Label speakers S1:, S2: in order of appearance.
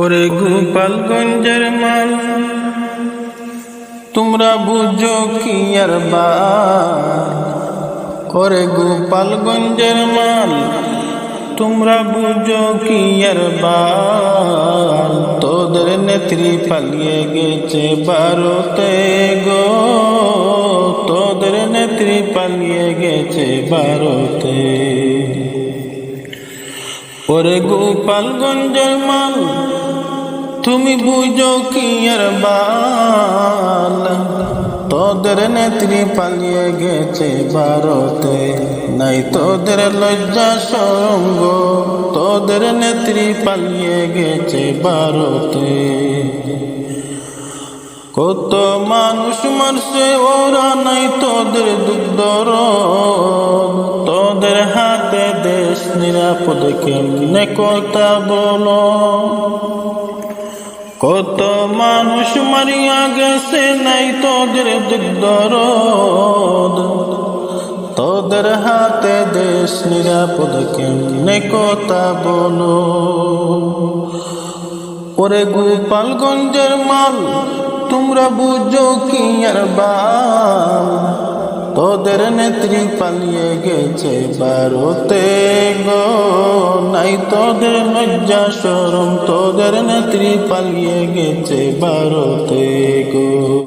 S1: ওরে গোপালগঞ্জের মাল, তোমরা বুঝো কি আর ওরে গোপালগঞ্জের মাল, তোমরা বুঝো কি আর তোদের নেত্রী পালিয়ে গেছে ভারতে গো। তোদের নেত্রী পালিয়ে গেছে ভারতে। ওরে গোপালগঞ্জের মাল তুমি বুঝো কি আর বাল? তোদের নেত্রী পালিয়ে গেছে ভারতে। নাই তোদের লজ্জা সঙ্গ, তোদের নেত্রী পালিয়ে গেছে ভারতে। কত মানুষ মারছে, ওরা নাই তোদের দুগ্ধ তোদের হাতে দেশ নিরাপদ কেমনে কথা বলো? কত মানুষ মারিয়া গেছে নাই তোদের দুগ্ধ তোদের হাতে দেশ নিরাপদ কেমনে কথা বলো? ওরে গোপালগঞ্জের মাল, তোমরা বুঝো কি আর বাল? তোদের নেত্রী পালিয়ে গেছে বারোতে গো। নাই তোদের লজ্জা সরম তোদের নেত্রী পালিয়ে গেছে বারোতে গো।